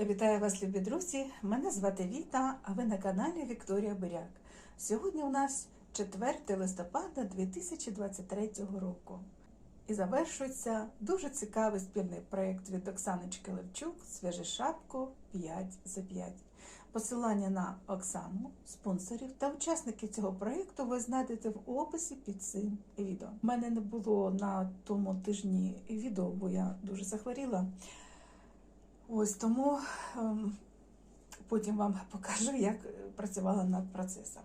Вітаю вас, любі друзі! Мене звати Віта, а ви на каналі Вікторія Буряк. Сьогодні у нас 4 листопада 2023 року. І завершується дуже цікавий спільний проєкт від Оксаночки Левчук «Свяжи шапку 5 за 5». Посилання на Оксану, спонсорів та учасників цього проєкту ви знайдете в описі під цим відео. У мене не було на тому тижні відео, бо я дуже захворіла. Ось тому ем, потім вам покажу, як працювала над процесом.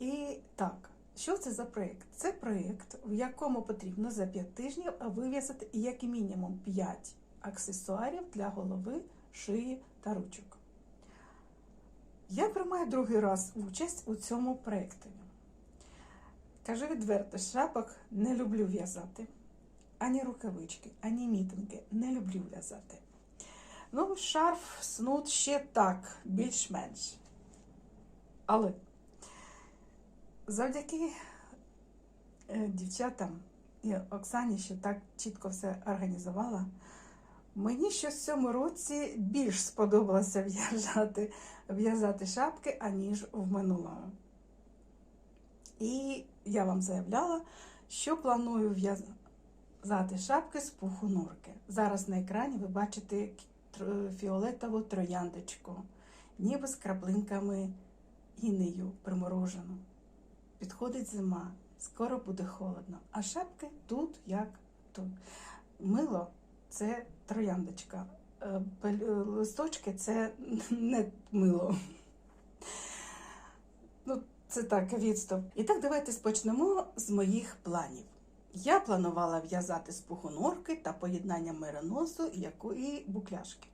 І так, що це за проєкт? Це проєкт, в якому потрібно за 5 тижнів вив'язати як мінімум 5 аксесуарів для голови, шиї та ручок. Я приймаю другий раз участь у цьому проєкті. Кажу відверто, шапок не люблю в'язати. Ані рукавички, ані мітинги не люблю в'язати. Ну, шарф, снуд ще так, більш-менш. Але завдяки е, дівчатам і Оксані, що так чітко все організувала, мені щось в цьому році більш сподобалося в'язати, в'язати шапки, аніж в минулому. І я вам заявляла, що планую в'язати шапки з пуху норки. Зараз на екрані ви бачите фіолетову трояндочку, ніби з краплинками інею приморожену. Підходить зима, скоро буде холодно, а шапки тут, як тут. Мило це трояндочка, листочки це не мило. Ну, це так, відступ. І так, давайте спочнемо з моїх планів. Я планувала в'язати з пуху норки та поєднання мериносу і букляшки.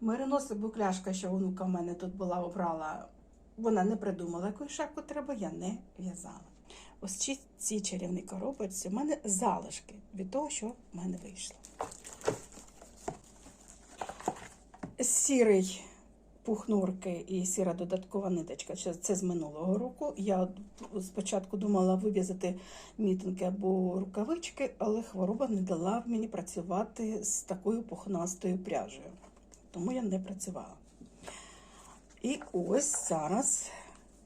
Меринос і букляшка, що онука в мене тут була, обрала, вона не придумала, яку шапку треба, я не в'язала. Ось ці чарівні коробочці в мене залишки від того, що в мене вийшло. Сірий пух норки і сіра додаткова ниточка. Це з минулого року. Я спочатку думала вив'язати мітинги або рукавички, але хвороба не дала мені працювати з такою пухнастою пряжею. Тому я не працювала. І ось зараз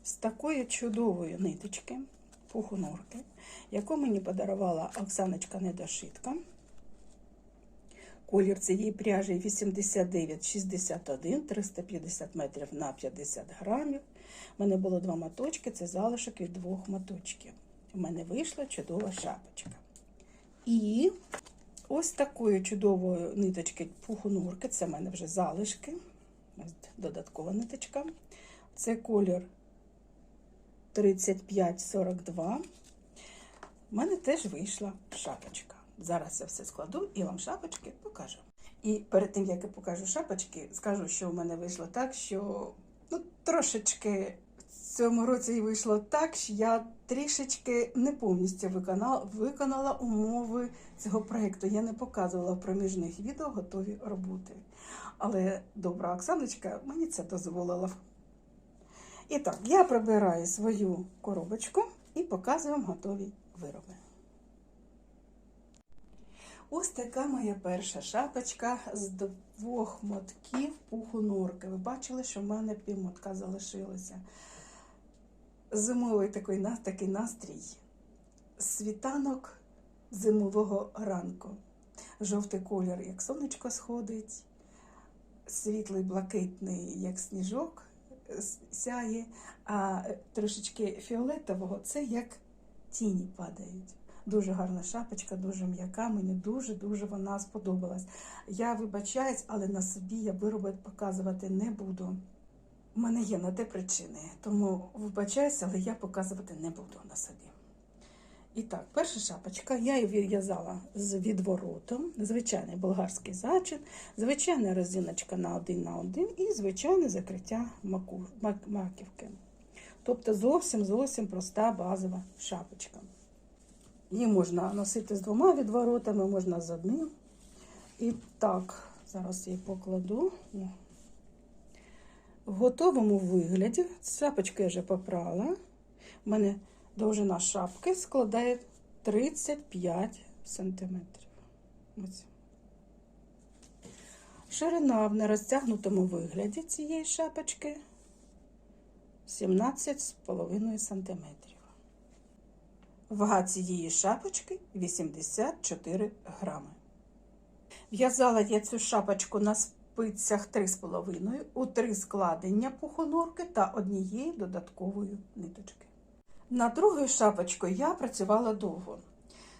з такої чудової ниточки, пуху норки, яку мені подарувала Оксаночка Недошитка. Колір цієї пряжі 89,61, 350 метрів на 50 грамів. У мене було два моточки, це залишок від двох моточків. У мене вийшла чудова шапочка. І ось такої чудової ниточки пуху нурки, це в мене вже залишки, додаткова ниточка. Це колір 3542. У мене теж вийшла шапочка. Зараз я все складу і вам шапочки покажу. І перед тим, як я покажу шапочки, скажу, що в мене вийшло так, що ну, трошечки в цьому році вийшло так, що я трішечки не повністю виконала, виконала умови цього проєкту. Я не показувала в проміжних відео готові роботи. Але добра Оксаночка мені це дозволила. І так, я прибираю свою коробочку і показую вам готові вироби. Ось така моя перша шапочка з двох мотків пуху норки. Ви бачили, що в мене півмотка залишилося. Зимовий такий, такий настрій. Світанок зимового ранку. Жовтий колір, як сонечко сходить, світлий блакитний, як сніжок сяє, а трошечки фіолетового це як тіні падають. Дуже гарна шапочка, дуже м'яка. Мені дуже-дуже вона сподобалась. Я вибачаюсь, але на собі я вироби показувати не буду. У мене є на те причини, тому вибачаюся, але я показувати не буду на собі. І так, перша шапочка, я її в'язала з відворотом, звичайний болгарський зачин, звичайна резиночка на один на один і звичайне закриття маку, мак, маківки. Тобто зовсім зовсім проста базова шапочка. Її можна носити з двома відворотами, можна з одним. І так, зараз її покладу. В готовому вигляді, шапочку я вже попрала. У мене довжина шапки складає 35 см. Ширина в нерозтягнутому вигляді цієї шапочки 17,5 см. Вага цієї шапочки 84 грами. В'язала я цю шапочку на спицях 3,5 у три складення пухонорки та однієї додаткової ниточки. На другою шапочкою я працювала довго.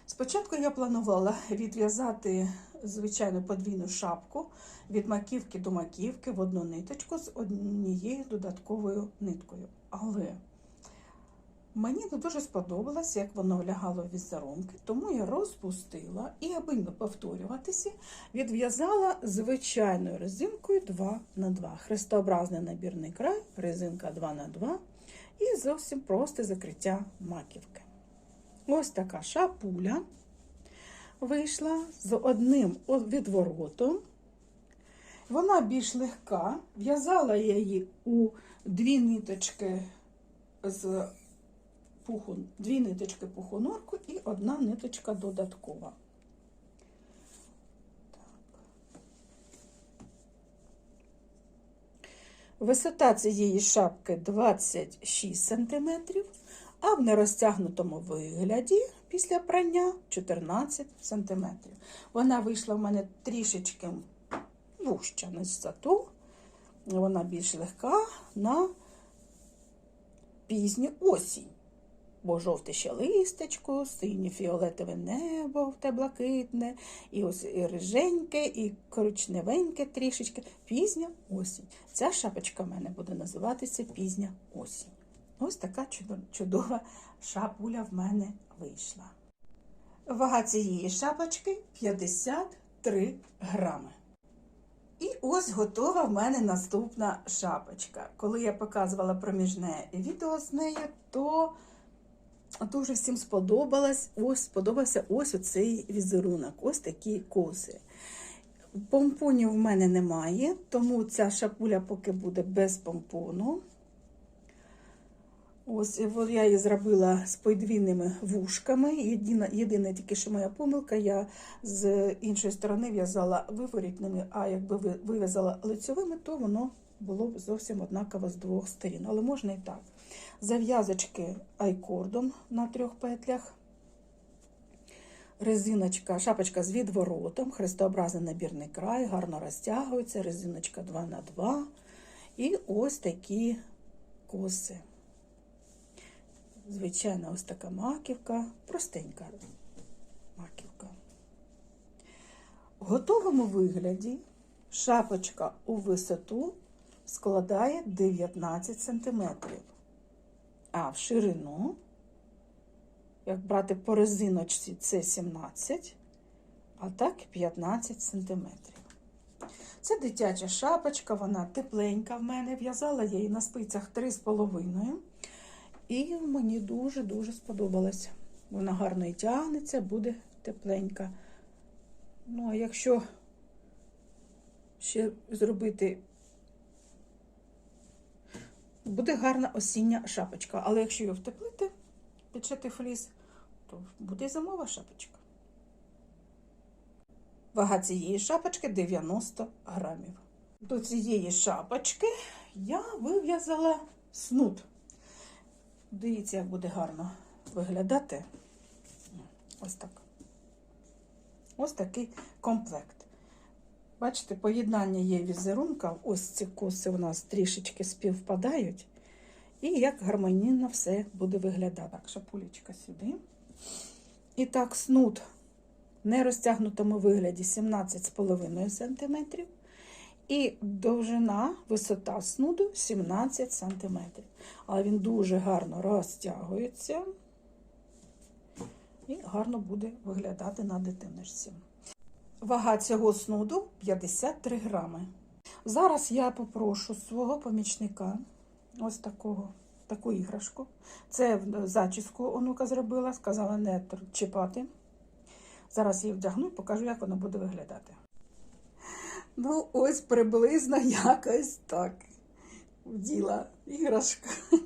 Спочатку я планувала відв'язати звичайну подвійну шапку від маківки до маківки в одну ниточку з однією додатковою ниткою. Але мені не дуже сподобалось, як воно лягало в візерунки, тому я розпустила і, аби не повторюватися, відв'язала звичайною резинкою 2 на 2 Хрестообразний набірний край, резинка 2 на 2 і зовсім просте закриття маківки. Ось така шапуля вийшла з одним відворотом. Вона більш легка. В'язала я її у дві ниточки з пуху, дві ниточки пухонорку і одна ниточка додаткова. Висота цієї шапки 26 см, а в нерозтягнутому вигляді після прання 14 см. Вона вийшла в мене трішечки вужча на висоту. Вона більш легка на пізню осінь. Бо жовте ще листечко, синє фіолетове небо те блакитне, і ось і риженьке, і коричневеньке трішечки. Пізня осінь. Ця шапочка в мене буде називатися пізня осінь. Ось така чудова шапуля в мене вийшла. Вага цієї шапочки 53 грами. І ось готова в мене наступна шапочка. Коли я показувала проміжне відео з нею, то дуже всім сподобалось, ось сподобався ось оцей візерунок, ось такі коси. Помпонів в мене немає, тому ця шапуля поки буде без помпону. Ось я її зробила з подвійними вушками. Єдина, єдине тільки, що моя помилка, я з іншої сторони в'язала виворітними, а якби вив'язала лицьовими, то воно було б зовсім однаково з двох сторін. Але можна і так. Зав'язочки айкордом на трьох петлях. Резиночка, шапочка з відворотом, хрестообразний набірний край, гарно розтягується, резиночка 2 на 2 І ось такі коси. Звичайна ось така маківка, простенька маківка. В готовому вигляді шапочка у висоту складає 19 см, а в ширину, як брати по резиночці, це 17, а так 15 см. Це дитяча шапочка, вона тепленька в мене. В'язала я її на спицях 3,5. І мені дуже-дуже сподобалося. Вона гарно і тягнеться, буде тепленька. Ну, а якщо ще зробити, буде гарна осіння шапочка. Але якщо її втеплити, підшити фліс, то буде зимова шапочка. Вага цієї шапочки 90 грамів. До цієї шапочки я вив'язала снуд. Дивіться, як буде гарно виглядати. Ось так. Ось такий комплект. Бачите, поєднання є візерунка, ось ці коси у нас трішечки співпадають. І як гармонійно все буде виглядати. Так, шапулечка сюди. І так, снуд в нерозтягнутому вигляді 17,5 см. І довжина, висота снуду 17 см. Але він дуже гарно розтягується і гарно буде виглядати на дитиночці. Вага цього снуду 53 грами. Зараз я попрошу свого помічника ось такого, таку іграшку. Це зачіску онука зробила, сказала не чіпати. Зараз її вдягну і покажу, як вона буде виглядати. Ну, ось приблизно якось так вділа іграшка.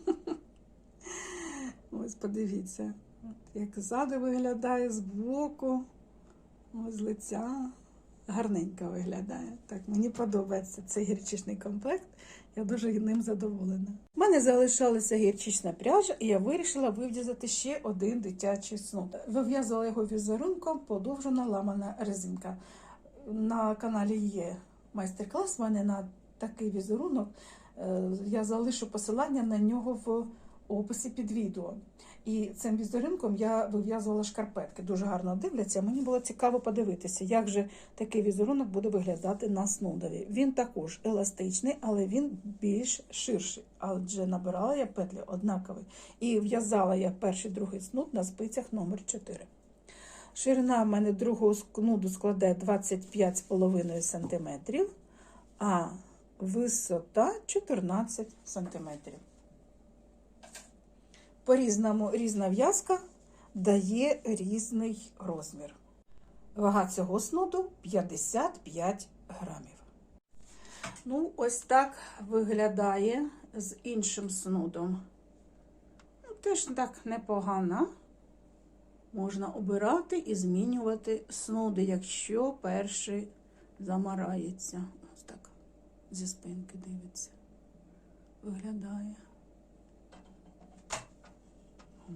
Ось подивіться, як ззаду виглядає, з з лиця. гарненько виглядає. Так, мені подобається цей гірчичний комплект. Я дуже ним задоволена. У мене залишалася гірчична пряжа, і я вирішила вив'язати ще один дитячий снуд. Вив'язала його візерунком подовжена ламана резинка. На каналі є майстер-клас. У мене на такий візерунок. Е, Я залишу посилання на нього в описі під відео. І цим візерунком я вив'язувала шкарпетки. Дуже гарно дивляться. Мені було цікаво подивитися, як же такий візерунок буде виглядати на снудові. Він також еластичний, але він більш ширший. Адже набирала я петлі однакові. І в'язала я перший другий снуд на спицях номер 4 Ширина в мене другого снуду складає 25,5 см, а висота 14 см. По-різному різна в'язка дає різний розмір. Вага цього снуду 55 грамів. Ну, ось так виглядає з іншим снудом. Ну, теж так непогано. Можна обирати і змінювати снуди, якщо перший замарається. Ось так зі спинки дивиться. Виглядає.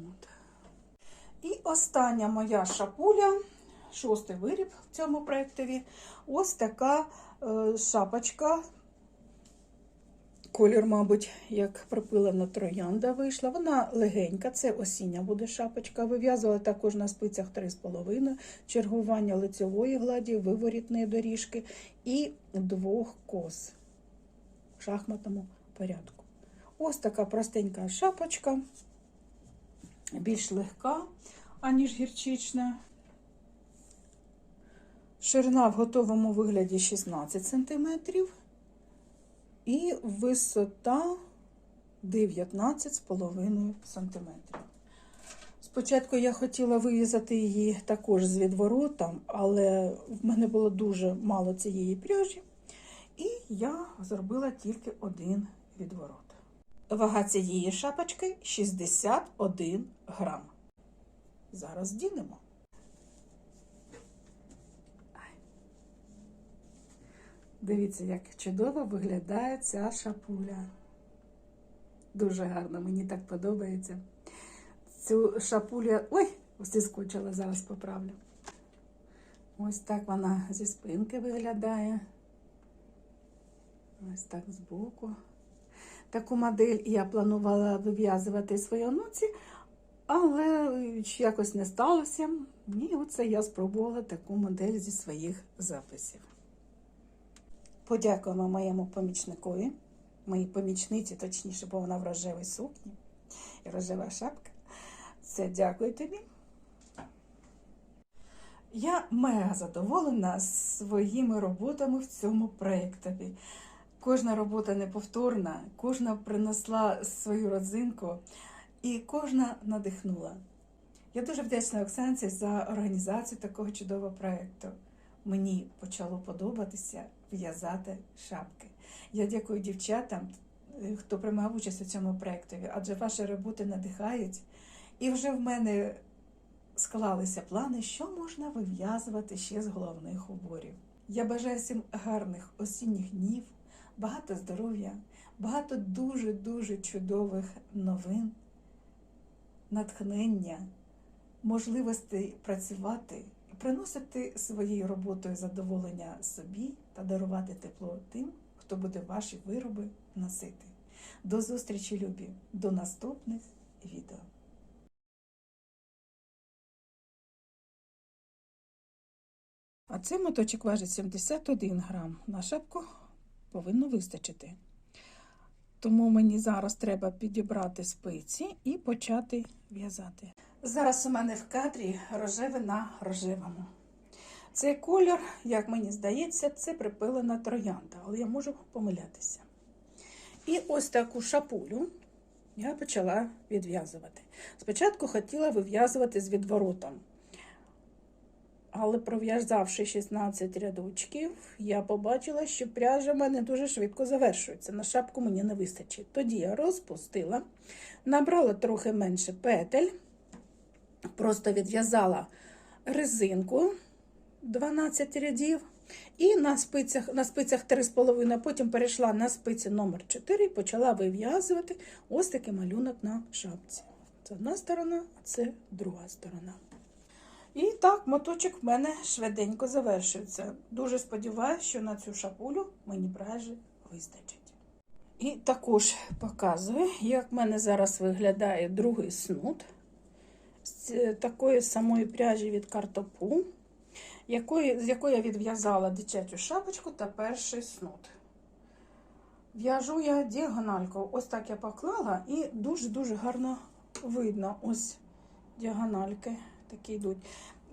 От. І остання моя шапуля, шостий виріб в цьому проєктові. Ось така е, шапочка. Колір, мабуть, як пропилена троянда вийшла. Вона легенька, це осіння буде шапочка. Вив'язувала також на спицях 3,5, чергування лицевої гладі, виворітної доріжки і двох кос в шахматному порядку. Ось така простенька шапочка більш легка, аніж гірчична. Ширина в готовому вигляді 16 см і висота 19,5 см. Спочатку я хотіла вив'язати її також з відворотом, але в мене було дуже мало цієї пряжі, і я зробила тільки один відворот. Вага цієї шапочки 61 грам. Зараз дінемо. Дивіться, як чудово виглядає ця шапуля. Дуже гарно, мені так подобається. Цю шапулю. Ой, зіскочила, зараз поправлю. Ось так вона зі спинки виглядає. Ось так збоку. Таку модель я планувала вив'язувати своїй онуці, але якось не сталося. І оце я спробувала таку модель зі своїх записів. Подякуємо моєму помічникові, моїй помічниці, точніше, бо вона в рожевій сукні і рожева шапка. Це дякую тобі. Я мега задоволена своїми роботами в цьому проєктові. Кожна робота неповторна, кожна принесла свою родзинку і кожна надихнула. Я дуже вдячна Оксанці за організацію такого чудового проєкту. Мені почало подобатися в'язати шапки. Я дякую дівчатам, хто приймав участь у цьому проєктові, адже ваші роботи надихають. І вже в мене склалися плани, що можна вив'язувати ще з головних уборів. Я бажаю всім гарних осінніх днів багато здоров'я, багато дуже-дуже чудових новин, натхнення, можливостей працювати і приносити своєю роботою задоволення собі та дарувати тепло тим, хто буде ваші вироби носити. До зустрічі, любі, до наступних відео. А цей моточок важить 71 грам. На шапку повинно вистачити. Тому мені зараз треба підібрати спиці і почати в'язати. Зараз у мене в кадрі рожеве на рожевому. Цей колір, як мені здається, це припилена троянда, але я можу помилятися. І ось таку шапулю я почала відв'язувати. Спочатку хотіла вив'язувати з відворотом. Але пров'язавши 16 рядочків, я побачила, що пряжа в мене дуже швидко завершується. На шапку мені не вистачить. Тоді я розпустила, набрала трохи менше петель, просто відв'язала резинку 12 рядів. І на спицях, на спицях 3,5, потім перейшла на спиці номер 4 і почала вив'язувати ось такий малюнок на шапці. Це одна сторона, а це друга сторона. І так, моточок в мене швиденько завершується. Дуже сподіваюся, що на цю шапулю мені пряжі вистачить. І також показую, як в мене зараз виглядає другий снуд з такої самої пряжі від картопу, якої, з якої я відв'язала дитячу шапочку та перший снуд. В'яжу я діагональку. Ось так я поклала і дуже-дуже гарно видно. Ось діагональки такі йдуть.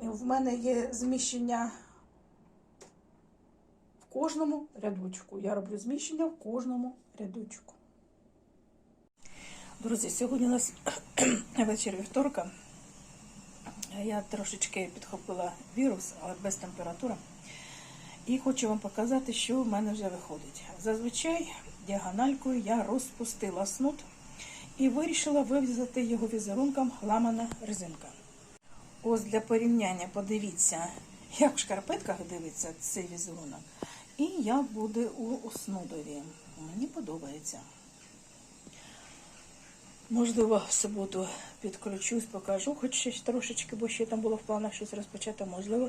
В мене є зміщення в кожному рядочку. Я роблю зміщення в кожному рядочку. Друзі, сьогодні у нас вечір вівторка. Я трошечки підхопила вірус, але без температури. І хочу вам показати, що в мене вже виходить. Зазвичай діагональкою я розпустила снуд і вирішила вив'язати його візерунком ламана резинка. Ось для порівняння подивіться, як в шкарпетках дивиться цей візерунок. І як буде у снудові. Мені подобається. Можливо, в суботу підключусь, покажу, хоч ще трошечки, бо ще там було в планах щось розпочати. Можливо,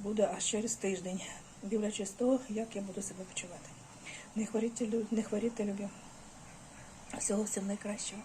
буде аж через тиждень, дивлячись того, як я буду себе почувати. Не хворійте, не хворійте, любі. Всього всім найкращого.